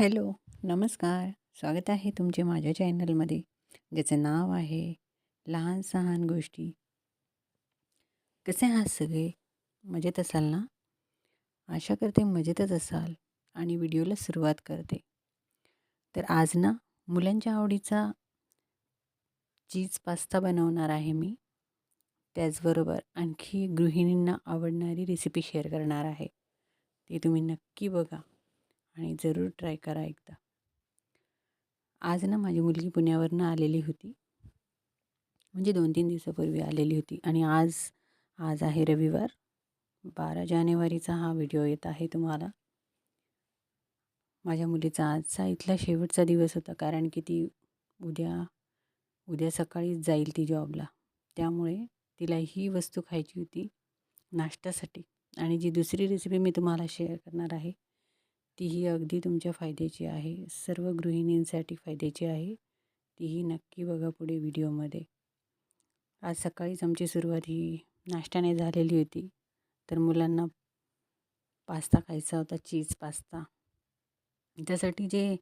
Hello नमस्कार. स्वागत आहे तुमचे माझ्या चॅनलमध्ये ज्याचं नाव आहे लहान सहान गोष्टी. कसे आहात सगळे? मजेत असाल ना? आशा करते मजेतच असाल आणि व्हिडिओला सुरुवात करते. तर आज ना मुलांच्या आवडीचा चीज पास्ता बनवणार आहे मी. त्याचबरोबर आणखी गृहिणींना आवडणारी रेसिपी शेअर करणार आहे. ती तुम्ही नक्की बघा. आणि जरूर ट्राय करा एकदा. आज ना माझी मुलगी पुण्यावरनं आलेली होती. म्हणजे दोन तीन दिवसापूर्वी आलेली होती आणि आज आज आहे रविवार. बारा जानेवारीचा हा व्हिडिओ येत आहे तुम्हाला. माझ्या मुलीचा आजचा इथला शेवटचा दिवस होता कारण की ती उद्या उद्या सकाळीच जाईल ती जॉबला. त्यामुळे तिला ही वस्तू खायची होती नाश्त्यासाठी. आणि जी दुसरी रेसिपी मी तुम्हाला शेअर करणार आहे तीही अगदी तुमच्या फायद्याची आहे. सर्व गृहिणींसाठी फायद्याची आहे. तीही नक्की बघा पुढे व्हिडिओमध्ये. आज सकाळीच आमची सुरुवात ही नाश्त्याने झालेली होती. तर मुलांना पास्ता खायचा होता चीज पास्ता. त्यासाठी जे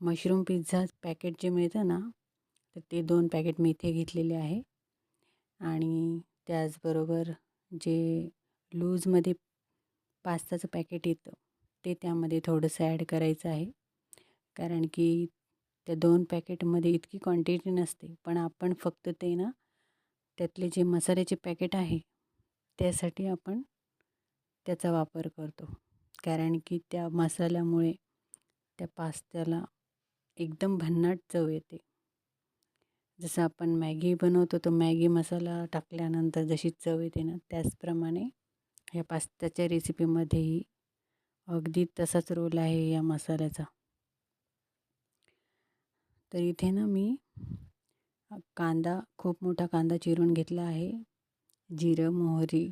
मशरूम पिझ्झा पॅकेट जे मिळतं ना तर ते दोन पॅकेट मी इथे घेतलेले आहे. आणि त्याचबरोबर जे लूजमध्ये पास्ताचं पॅकेट येतं ते त्यामध्ये थोडंसं ॲड करायचं आहे. कारण की त्या दोन पॅकेटमध्ये इतकी क्वांटिटी नसते. पण आपण फक्त ते ना त्यातले जे मसाल्याचे पॅकेट आहे त्यासाठी आपण त्याचा वापर करतो. कारण की त्या मसाल्यामुळे त्या पास्त्याला एकदम भन्नाट चव येते. जसं आपण मॅगी बनवतो तो मॅगी मसाला टाकल्यानंतर जशी चव येते ना त्याचप्रमाणे ह्या पास्त्याच्या रेसिपीमध्येही अगदी तसाच रोल आहे या मसाल्याचा. तर इथे ना मी कांदा खूप मोठा कांदा चिरून घेतला आहे. जिरं मोहरी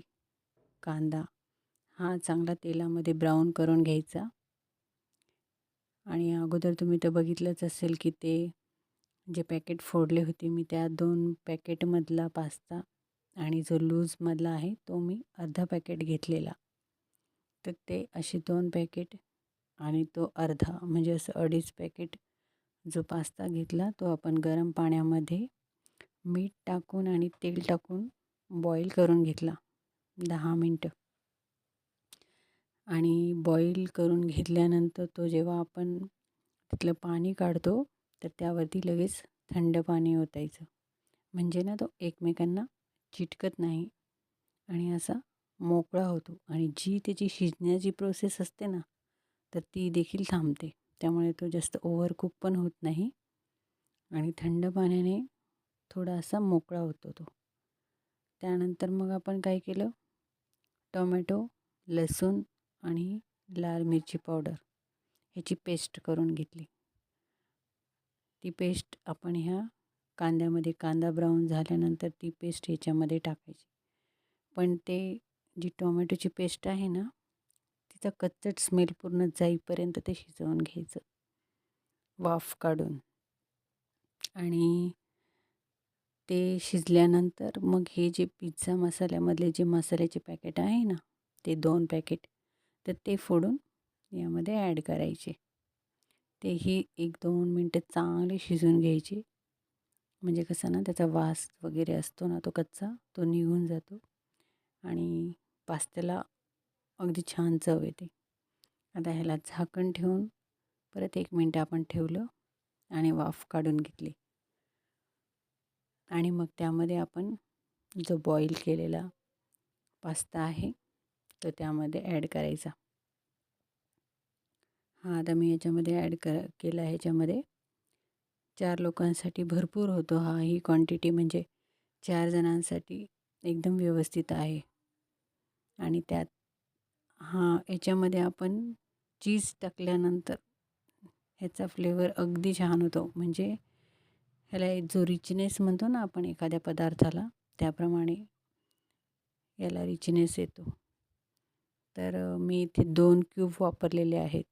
कांदा हा चांगला तेलामध्ये ब्राऊन करून घ्यायचा. आणि अगोदर तुम्ही तर बघितलंच असेल की ते जे पॅकेट फोडले होते मी त्या दोन पॅकेटमधला पास्ता आणि जो लूजमधला आहे तो मी अर्धा पॅकेट घेतलेला. तर ते अशी दोन पॅकेट आणि तो अर्धा म्हणजे असं अडीच पॅकेट जो पास्ता घेतला तो आपण गरम पाण्यामध्ये मीठ टाकून आणि तेल टाकून बॉईल करून घेतला दहा मिनटं. आणि बॉईल करून घेतल्यानंतर तो जेव्हा आपण तिथलं पाणी काढतो तर त्यावरती लगेच थंड पाणी ओतायचं. म्हणजे ना तो एकमेकांना चिटकत नाही आणि असा मोकळा होतो आणि जी त्याची शिजण्याची प्रोसेस असते ना तर ती देखील थांबते. त्यामुळे तो जास्त ओव्हरकुक पण होत नाही आणि थंड पाण्याने थोडासा मोकळा होतो तो. त्यानंतर मग आपण काय केलं? टोमॅटो लसूण आणि लाल मिरची पावडर ह्याची पेस्ट करून घेतली. ती पेस्ट आपण ह्या कांद्यामध्ये कांदा ब्राऊन झाल्यानंतर ती पेस्ट ह्याच्यामध्ये टाकायची. पण ते जी टोमॅटोची पेस्ट आहे ना तिचा कच्चट स्मेल पूर्ण जाईपर्यंत ते शिजवून घ्यायचं. वाफ काढून. आणि ते शिजल्यानंतर मग हे जे पिझ्झा मसाल्यामधले जे मसाल्याचे पॅकेट आहे ना ते दोन पॅकेट तर ते फोडून यामध्ये ॲड करायचे. तेही एक दोन मिनटं चांगले शिजवून घ्यायचे. म्हणजे कसं ना त्याचा वास वगैरे असतो ना तो कच्चा तो निघून जातो. आणि पास्त्याला अगदी छान चव येते. आता ह्याला झाकण ठेवून परत एक मिनटं आपण ठेवलं आणि वाफ काढून घेतली. आणि मग त्यामध्ये आपण जो बॉईल केलेला पास्ता आहे तो त्यामध्ये ॲड करायचा. हा आता मी याच्यामध्ये ॲड कर केला ह्याच्यामध्ये चार लोकांसाठी भरपूर होतो. हा ही क्वांटिटी म्हणजे चार जणांसाठी एकदम व्यवस्थित आहे. आणि त्यात हां याच्यामध्ये आपण चीज टाकल्यानंतर ह्याचा फ्लेवर अगदी छान होतो. म्हणजे ह्याला जो रिचनेस म्हणतो ना आपण एखाद्या पदार्थाला त्याप्रमाणे याला रिचनेस येतो. तर मी इथे दोन क्यूब वापरलेले आहेत.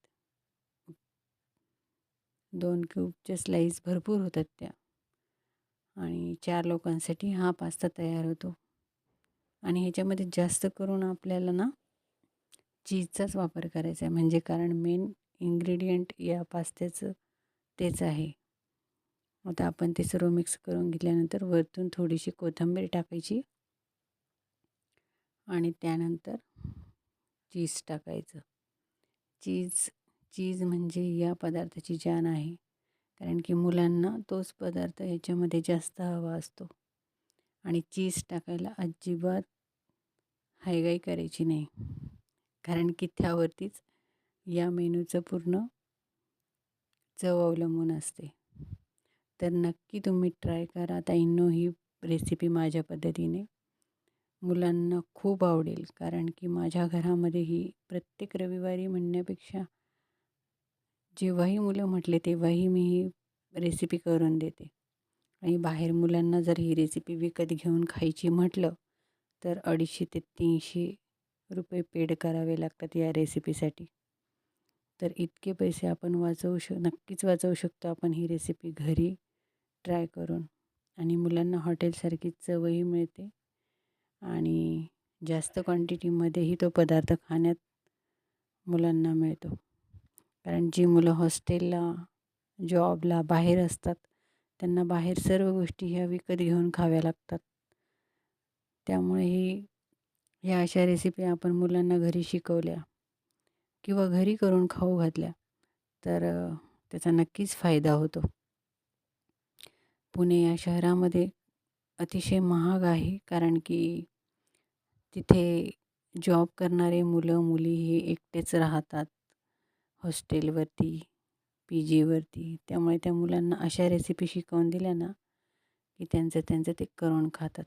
दोन क्यूबच्या स्लाईस भरपूर होतात त्या. आणि चार लोकांसाठी हा पास्ता तयार होतो. आणि ह्याच्यामध्ये जास्त करून आपल्याला ना चीजचाच वापर करायचा आहे. म्हणजे कारण मेन इन्ग्रेडियंट या पास्त्याचं तेच आहे. आता आपण ते सर्व मिक्स करून घेतल्यानंतर वरतून थोडीशी कोथिंबीर टाकायची आणि त्यानंतर चीज टाकायचं. चीज चीज म्हणजे या पदार्थाची जान आहे. कारण की मुलांना तोच पदार्थ याच्यामध्ये जास्त हवा असतो. आणि चीज टाकायला अजिबात हायगाई करायची नाही. कारण की त्यावरतीच या मेनूचं पूर्ण चव अवलंबून असते. तर नक्की तुम्ही ट्राय करा. ताईंनो ही रेसिपी माझ्या पद्धतीने मुलांना खूप आवडेल. कारण की माझ्या घरामध्ये ही प्रत्येक रविवारी म्हणण्यापेक्षा जेव्हाही मुलं म्हटले तेव्हाही मी ही रेसिपी करून देते. आणि बाहेर मुलांना जर ही रेसिपी विकत घेऊन खायची म्हटलं तर अडीचशे ते तीनशे रुपये पेड करावे लागतात या रेसिपीसाठी तर इतके पैसे आपण वाचवू श नक्कीच वाचवू शकतो आपण ही रेसिपी घरी ट्राय करून. आणि मुलांना हॉटेलसारखी चवही मिळते. आणि जास्त क्वांटिटीमध्येही तो पदार्थ खाण्यात मुलांना मिळतो. कारण जी मुलं हॉस्टेलला जॉबला बाहेर असतात त्यांना बाहेर सर्व गोष्टी ह्या विकत घेऊन खाव्या लागतात. त्यामुळे ही ह्या अशा रेसिपी आपण मुलांना घरी शिकवल्या किंवा घरी करून खाऊ घातल्या तर त्याचा नक्कीच फायदा होतो. पुणे या शहरामध्ये अतिशय महाग आहे कारण की तिथे जॉब करणारे मुलं मुली हे एकटेच राहतात. हॉस्टेलवरती पी जीवरती त्यामुळे त्या मुलांना अशा रेसिपी शिकवून दिल्या ना की त्यांचं त्यांचं ते करून खातात.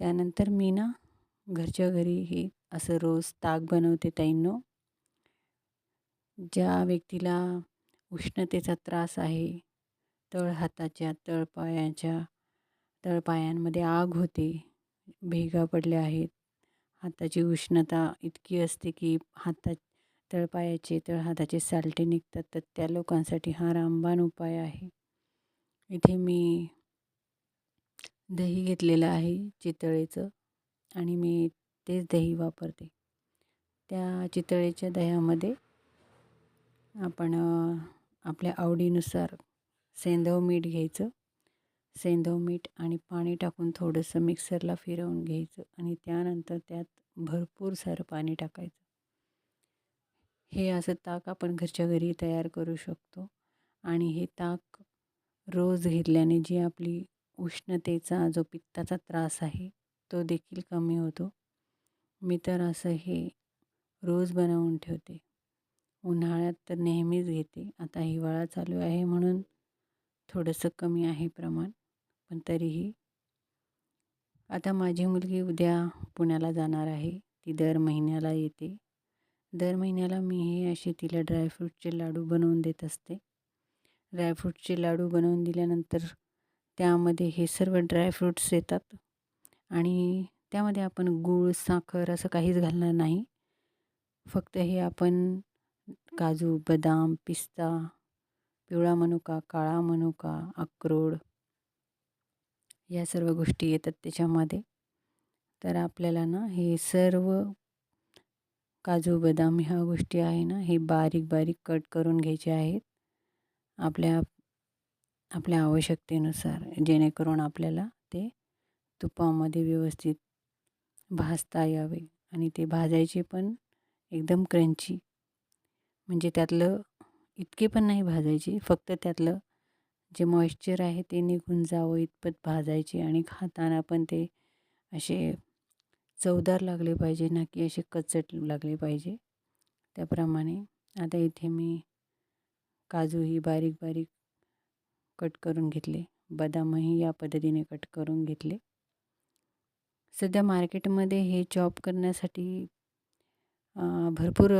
त्यानंतर मी ना घरच्या घरी हे असं रोज ताक बनवते ताईंनो. ज्या व्यक्तीला उष्णतेचा त्रास आहे तळ हाताच्या तळपायाच्या तळपायांमध्ये आग होते भेगा पडल्या आहेत हाताची उष्णता इतकी असते की हातात तळपायाचे तळहाताचे सालटे निघतात तर त्या लोकांसाठी हा रामबाण उपाय आहे. इथे मी दही घेतलेलं आहे चितळेचं आणि मी तेच दही वापरते. त्या चितळेच्या दह्यामध्ये आपण आपल्या आवडीनुसार सेंधव मीठ घ्यायचं. सेंधव मीठ आणि पाणी टाकून थोडंसं मिक्सरला फिरवून घ्यायचं आणि त्यानंतर त्यात भरपूर सारं पाणी टाकायचं. हे असं ताक आपण घरच्या घरी तयार करू शकतो. आणि हे ताक रोज घेतल्याने जी आपली उष्णतेचा जो पित्ताचा त्रास आहे तो देखील कमी होतो. मी तर असं हे रोज बनवून ठेवते. उन्हाळ्यात तर नेहमीच घेते. आता हिवाळा चालू आहे म्हणून थोडंसं कमी आहे प्रमाण पण तरीही. आता माझी मुलगी उद्या पुण्याला जाणार आहे. ती दर महिन्याला येते. दर महिन्याला मी हे असे तिला ड्रायफ्रूटचे लाडू बनवून देत असते. ड्रायफ्रूटचे लाडू बनवून दिल्यानंतर त्यामध्ये हे सर्व ड्रायफ्रूट्स येतात. आणि त्यामध्ये आपण गूळ साखर असं काहीच घालणार नाही. फक्त हे आपण काजू बदाम पिस्ता पिवळा मनुका काळा मनुका अक्रोड या सर्व गोष्टी येतात त्याच्यामध्ये. तर आपल्याला ना हे सर्व काजू बदाम ह्या गोष्टी आहे ना हे बारीक बारीक कट करून घ्यायचे आहेत. आपल्या आपल्या आवश्यकतेनुसार जेणेकरून आपल्याला ते तुपामध्ये व्यवस्थित भाजता यावे आणि ते भाजायचे पण एकदम क्रंची. म्हणजे त्यातलं इतके पण नाही भाजायचे फक्त त्यातलं जे मॉइश्चर आहे ते निघून जावं इतपत भाजायचे आणि खाताना पण ते असे चवदार लागले पाहिजे ना की असे कचट लागले पाहिजे. त्याप्रमाणे आता इथे मी काजूही बारीक बारीक कट करून घेतले. बदामही या पद्धतीने कट करून घेतले. सध्या मार्केटमध्ये हे चॉप करण्यासाठी भरपूर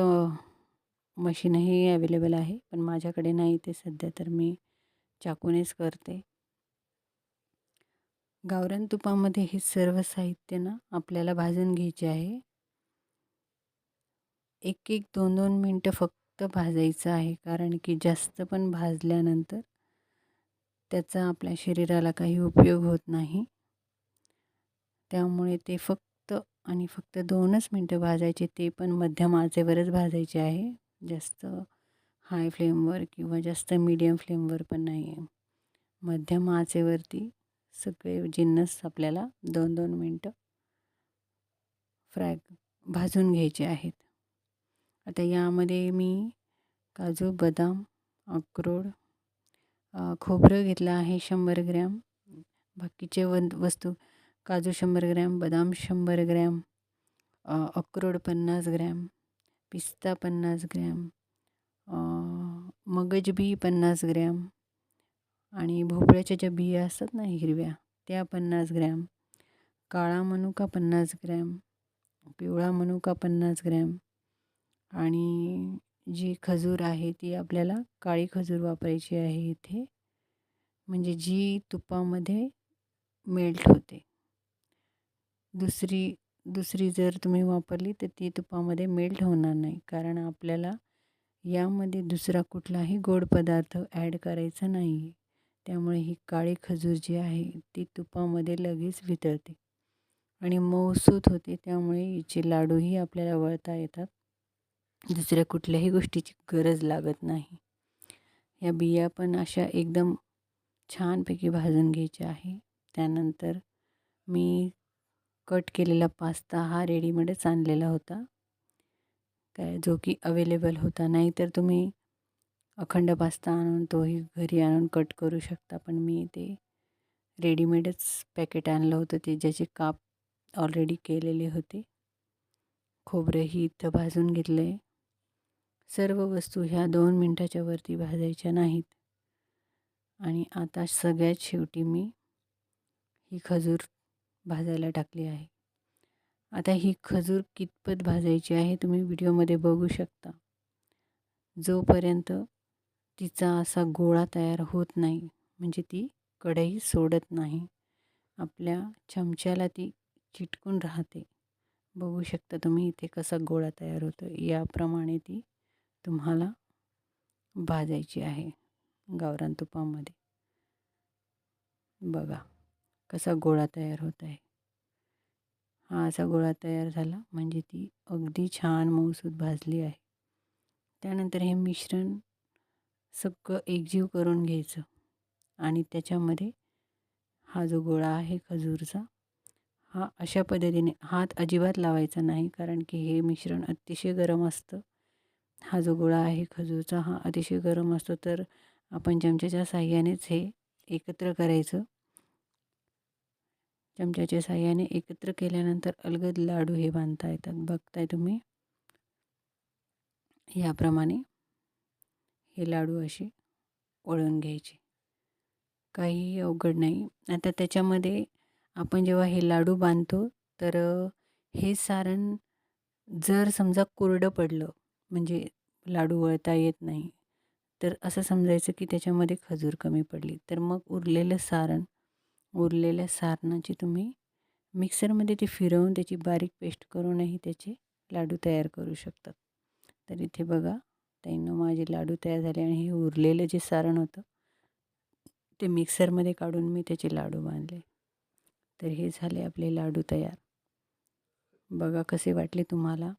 मशीनही अवेलेबल आहे. पण माझ्याकडे नाही ते सध्या तर मी चाकूनेच करते. गावरान तुपामध्ये हे सर्व साहित्य ना आपल्याला भाजून घ्यायचे आहे. एक एक दोन दोन मिनटं फक्त भाजायचं आहे. कारण की जास्त पण भाजल्यानंतर त्याचा आपल्या शरीराला काही उपयोग होत नाही. त्यामुळे ते फक्त आणि फक्त दोनच मिनटं भाजायचे. ते पण मध्यम आचेवरच भाजायचे आहे. जास्त हाय फ्लेमवर किंवा जास्त मीडियम फ्लेमवर पण नाही आहे मध्यम आचेवरती सगळे जिन्नस आपल्याला दोन दोन मिनटं फ्राय भाजून घ्यायचे आहेत. आता यामध्ये मी काजू बदाम अक्रोड खोबरं घेतलं आहे शंभर ग्रॅम. बाकीचे वन वस्तू काजू शंभर ग्रॅम बदाम शंभर ग्रॅम अक्रोड पन्नास ग्रॅम पिस्ता पन्नास ग्रॅम मगजबी पन्नास ग्रॅम आणि भोपळ्याच्या ज्या बिया असतात ना हिरव्या त्या पन्नास ग्रॅम. काळा मनुका पन्नास ग्रॅम. पिवळा मनुका पन्नास ग्रॅम. आणि जी खजूर आहे ती आपल्याला काळी खजूर वापरायची आहे इथे. म्हणजे जी तुपामध्ये मेल्ट होते. दुसरी दुसरी जर तुम्ही वापरली तर ती तुपामध्ये मेल्ट होणार नाही. कारण आपल्याला यामध्ये दुसरा कुठलाही गोड पदार्थ ॲड करायचा नाही त्यामुळे ही काळी खजूर जी आहे ती तुपामध्ये लगेच वितळते आणि मऊसूत होते. त्यामुळे हिचे लाडूही आपल्याला वळता येतात. दुसऱ्या कुठल्याही गोष्टीची गरज लागत नाही. या बिया पण अशा एकदम छानपैकी भाजून घ्यायच्या आहे. त्यानंतर मी कट केलेला पास्ता हा रेडीमेडच आणलेला होता. काय जो की अवेलेबल होता. नाही तर तुम्ही अखंड पास्ता आणून तोही घरी आणून कट करू शकता. पण मी ते रेडीमेडच पॅकेट आणलं होतं ते ज्याचे काप ऑलरेडी केलेले होते. खोबरंही इथं भाजून घेतलं आहे सर्व वस्तू ह्या दोन मिनटाच्या वरती भाजायच्या नाहीत. आणि आता सगळ्यात शेवटी मी ही खजूर भाजायला टाकली आहे. आता ही खजूर कितपत भाजायची आहे तुम्ही व्हिडिओमध्ये बघू शकता. जोपर्यंत तिचा असा गोळा तयार होत नाही. म्हणजे ती कढई सोडत नाही. आपल्या चमच्याला ती चिटकून राहते. बघू शकता तुम्ही इथे कसा गोळा तयार होतो याप्रमाणे ती तुम्हाला भाजायची आहे. गावरान तुपामध्ये. बघा कसा गोळा तयार होत आहे हा असा गोळा तयार झाला. म्हणजे ती अगदी छान मऊसूद भाजली आहे. त्यानंतर हे मिश्रण सगळं एकजीव करून घ्यायचं. आणि त्याच्यामध्ये हा जो गोळा आहे खजूरचा हा अशा पद्धतीने हात अजिबात लावायचा नाही कारण की हे मिश्रण अतिशय गरम असतं. हा जो गोळा आहे खजूरचा हा अतिशय गरम असतो. तर आपण चमच्याच्या साह्यानेच हे एकत्र करायचं. चमच्याच्या साह्याने एकत्र केल्यानंतर अलगद लाडू हे बांधता येतात. बघताय तुम्ही? याप्रमाणे हे लाडू असे वळून घ्यायचे. काही अवघड नाही. आता त्याच्यामध्ये आपण जेव्हा हे लाडू बांधतो तर हे सारण जर समजा कोरडं पडलं म्हणजे लाडू वळता येत नाही तर असं समजायचं की त्याच्यामध्ये खजूर कमी पडली. तर मग उरलेलं सारण उरलेल्या सारणाची तुम्ही मिक्सरमध्ये ते फिरवून त्याची बारीक पेस्ट करूनही त्याचे लाडू तयार करू शकतात तर इथे बघा ताईनं माझे लाडू तयार झाले आणि हे उरलेलं जे सारण होतं ते मिक्सरमध्ये काढून मी त्याचे लाडू बांधले. तर हे झाले आपले लाडू तयार. बघा कसे वाटले तुम्हाला.